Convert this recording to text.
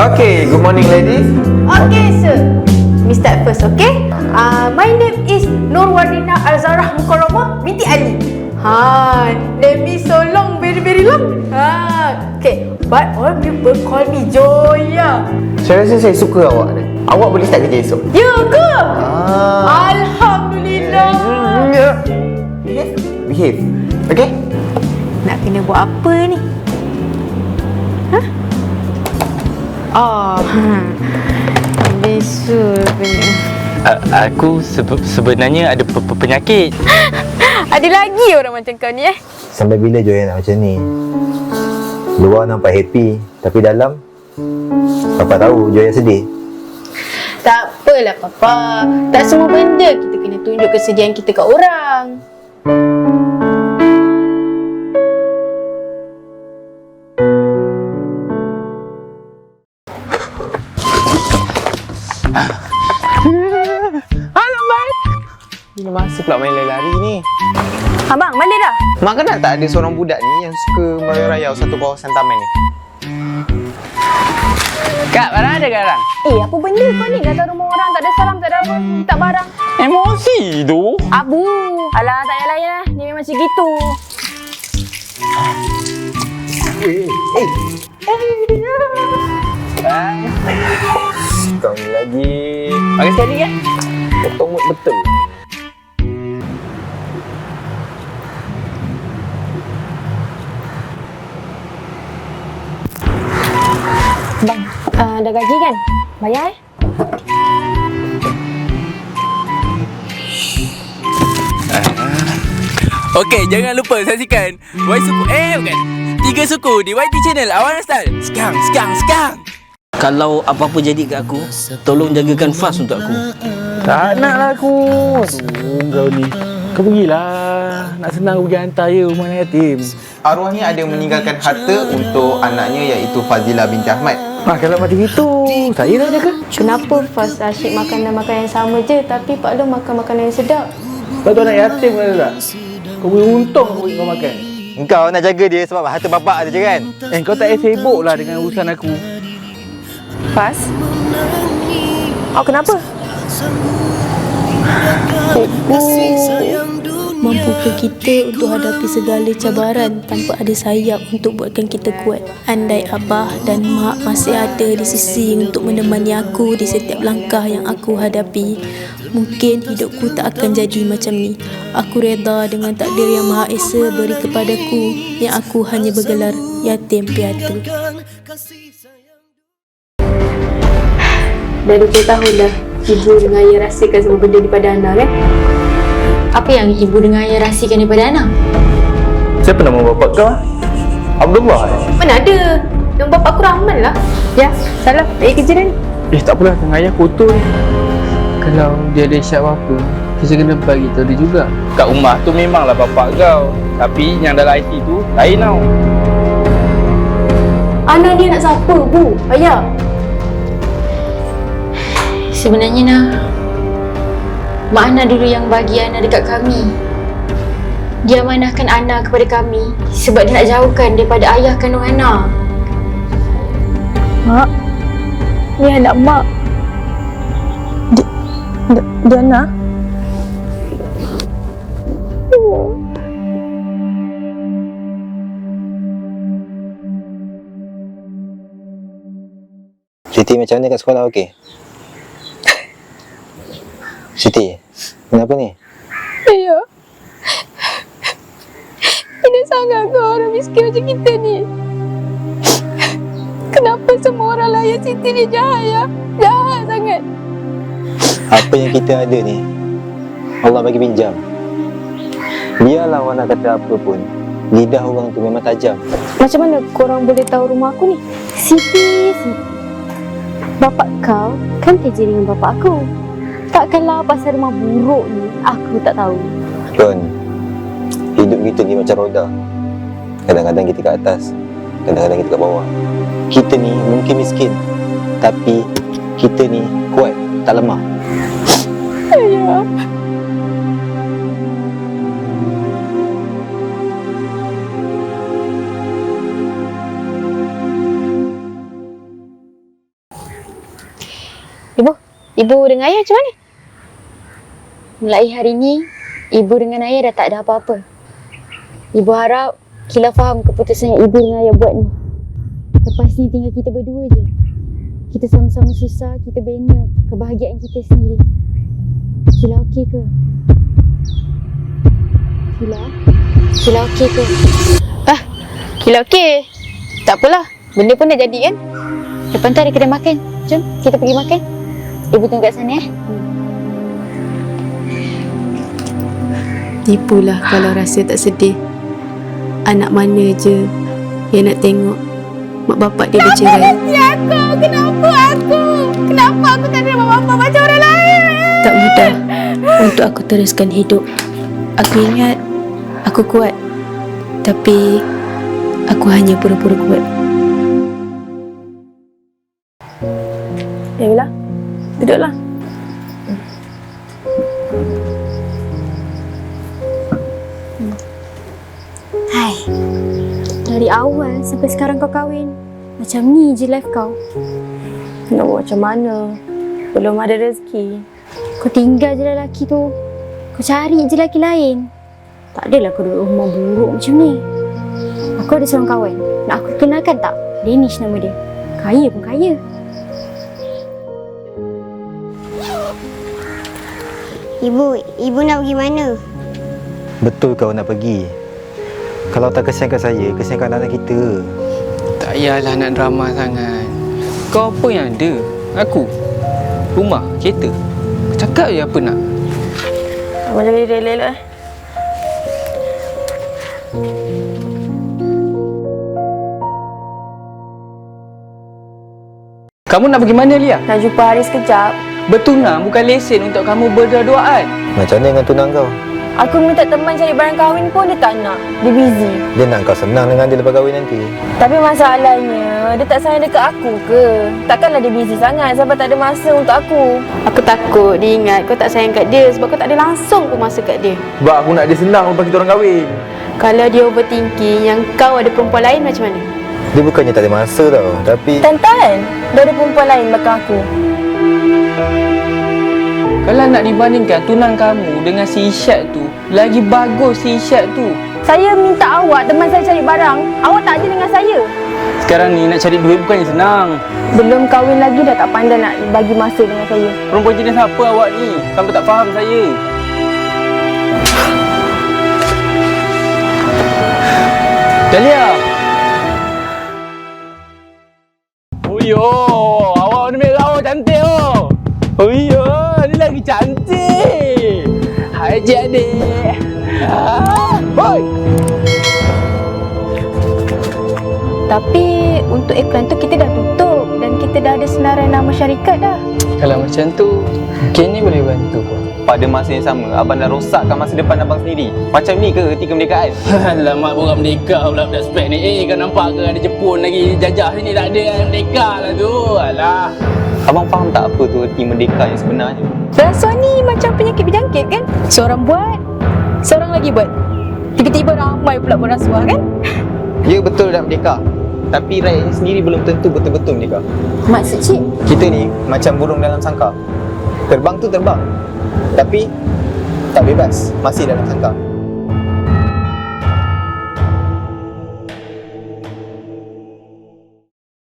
Okay, good morning ladies. Okay, sir. Me start first, okay? Uh, my name is Nurwadina Azarah Mukarramah binti Ali. Ha, name is so long, very very long. Ha, okay. But all people call me Joya. Saya rasa saya suka awak ni. Awak boleh start kerja esok. Ya ke? Ah. Alhamdulillah. Behave. Behave. Okay? Nak kena buat apa ni? Oh, hmm. Bisul punya. A- aku sebe- sebenarnya ada pe- pe- penyakit. Ada lagi orang macam kau ni eh? Sampai bila Joy nak macam ni? Luar nampak happy, tapi dalam Papa tahu Joy sedih. Tak apalah papa. Tak semua benda kita kena tunjuk kesedihan kita kat orang. Pula main lari-lari ni? Abang, balik dah. Mak kenal tak ada seorang budak ni yang suka merayau satu kawasan taman ni? Kak, barang ada garang? Eh, apa benda kau ni? Datang rumah orang tak ada salam, tak ada apa. Tak barang. Emosi tu. Abu. Alah, tak payah layan lah. Dia memang macam gitu. Kau ni lagi. Makan sekali kan? Potong mood betul. Bang, uh, dah gaji kan? Bayar eh? Okey, jangan lupa saksikan Y Suku eh bukan. Tiga suku di YT Channel Awana Style. Sekarang, sekarang, sekarang. Kalau apa-apa jadi kat aku, tolong jagakan fast untuk aku. Tak nak lah aku. Aduh, kau ni. Kau pergilah. Nak senang aku pergi hantar je rumah yatim. Arwahnya ada meninggalkan harta untuk anaknya iaitu Fazila binti Ahmad. Ah, kalau macam itu, saya dah jaga. Kenapa Fas asyik makan dan makan yang sama je tapi Pak Long makan makanan yang sedap? Kau tu anak yatim ke tak? Kau boleh untung bagi kau makan. Engkau nak jaga dia sebab harta bapak ada je kan? Eh, kau tak payah sibuk lah dengan urusan aku. Fas? Oh, kenapa? Mampukah kita untuk hadapi segala cabaran tanpa ada sayap untuk buatkan kita kuat? Andai abah dan mak masih ada di sisi untuk menemani aku di setiap langkah yang aku hadapi, mungkin hidupku tak akan jadi macam ni. Aku reda dengan takdir yang Maha Esa beri kepadaku yang aku hanya bergelar yatim piatu. Dah 20 tahun dah ibu dengan ayah rahsiakan semua benda daripada Ana kan? Apa yang ibu dengan ayah rahsiakan daripada Ana? Siapa nama bapak kau? ah? Abdullah eh? Mana ada? Yang bapak aku Rahman lah. Ya, salah. Tak payah kerja ni. Eh tak apalah tengah ayah kotor ni Kalau dia ada isyak apa Kita kena bagi tahu dia juga Kat rumah tu memanglah bapak kau Tapi yang dalam IT tu lain tau Ana ni nak siapa, Bu? Ayah. Sebenarnya Nah Mak Ana dulu yang bagi Ana dekat kami Dia amanahkan Ana kepada kami Sebab dia nak jauhkan daripada ayah kandung Ana Mak, ni anak mak. Di, di, Diana. Siti macam mana kat sekolah okey? Siti, kenapa ni? Ya. Ini sangat ke orang miskin macam kita ni? Kenapa semua orang layan Siti ni jahat ya? Jahat sangat. Apa yang kita ada ni, Allah bagi pinjam. Biarlah orang nak kata apa pun, lidah orang tu memang tajam. Macam mana korang boleh tahu rumah aku ni? Siti, Siti. Bapak kau kan kerja dengan bapak aku. Takkanlah pasal rumah buruk ni aku tak tahu. Ron, hidup kita ni macam roda. Kadang-kadang kita kat atas, kadang-kadang kita kat bawah. Kita ni mungkin miskin, tapi kita ni kuat, tak lemah. Ayah. Ibu, ibu dengan ayah macam mana? Mulai hari ni, ibu dengan ayah dah tak ada apa-apa. Ibu harap Kila faham keputusan yang ibu dengan ayah buat ni. Lepas ni tinggal kita berdua je. Kita sama-sama susah, kita bina kebahagiaan kita sendiri. Kila okey ke? Kila? Kila okey ke? Kila okey. Tak apalah. Benda pun dah jadi kan? Depan tu ada kedai makan. Jom, kita pergi makan. Ibu tunggu kat sana eh. Tipulah kalau rasa tak sedih. Anak mana je yang nak tengok mak bapak dia bercerai. Aku, kenapa aku? Kenapa aku tak ada mak macam orang lain? Tak mudah untuk aku teruskan hidup. Aku ingat aku kuat. Tapi aku hanya pura-pura kuat. Ya Bella, duduklah. Dari awal sampai sekarang kau kahwin. Macam ni je life kau. Nak buat macam mana? Belum ada rezeki. Kau tinggal je lelaki tu. Kau cari je lelaki lain. Tak adalah kau duduk rumah buruk macam ni. Aku ada seorang kawan. Nak aku kenalkan tak? Danish nama dia. Kaya pun kaya. Ibu, ibu nak pergi mana? Betul kau nak pergi. Kalau tak kesiankan saya, kesiankan anak kita. Tak payahlah nak drama sangat. Kau apa yang ada? Aku? Rumah? Kereta? Kau cakap je apa nak. Abang jaga diri elok eh. Kamu nak pergi mana Lia? Nak jumpa Haris sekejap. Bertunang bukan lesen untuk kamu berdua-duaan. Macam mana dengan tunang kau? Aku minta teman cari barang kahwin pun dia tak nak. Dia busy. Dia nak kau senang dengan dia lepas kahwin nanti. Tapi masalahnya, dia tak sayang dekat aku ke? Takkanlah dia busy sangat sampai tak ada masa untuk aku. Aku takut dia ingat kau tak sayang kat dia sebab kau tak ada langsung pun masa kat dia. Sebab aku nak dia senang lepas kita orang kahwin. Kalau dia overthinking yang kau ada perempuan lain macam mana? Dia bukannya tak ada masa tau. Tapi Tantan, dia ada perempuan lain belakang aku. Kalau nak dibandingkan tunang kamu dengan si Isyad tu, lagi bagus si Isyad tu. Saya minta awak teman saya cari barang. Awak tak ada dengan saya. Sekarang ni nak cari duit bukannya senang. Belum kahwin lagi dah tak pandai nak bagi masa dengan saya. Perempuan jenis apa awak ni? Sampai tak faham saya. Dahlia! Hoi. Tapi untuk iklan tu kita dah tutup dan kita dah ada senarai nama syarikat dah. Kalau macam tu, ni boleh bantu. Pada masa yang sama, abang dah rosakkan masa depan abang sendiri. Macam ni ke ketika kemerdekaan? Alamak, orang merdeka pula budak spek ni. Eh, kau nampak ke ada Jepun lagi jajah sini tak ada kan merdeka lah tu. Alah. Abang faham tak apa tu erti merdeka yang sebenarnya? Rasuah ni macam penyakit berjangkit kan? Seorang buat, seorang lagi buat. Tiba-tiba ramai pula berasuah kan? Ya betul dah merdeka. Tapi rakyatnya sendiri belum tentu betul-betul merdeka. Maksud cik? Kita ni macam burung dalam sangkar. Terbang tu terbang. Tapi tak bebas, masih dalam sangkar.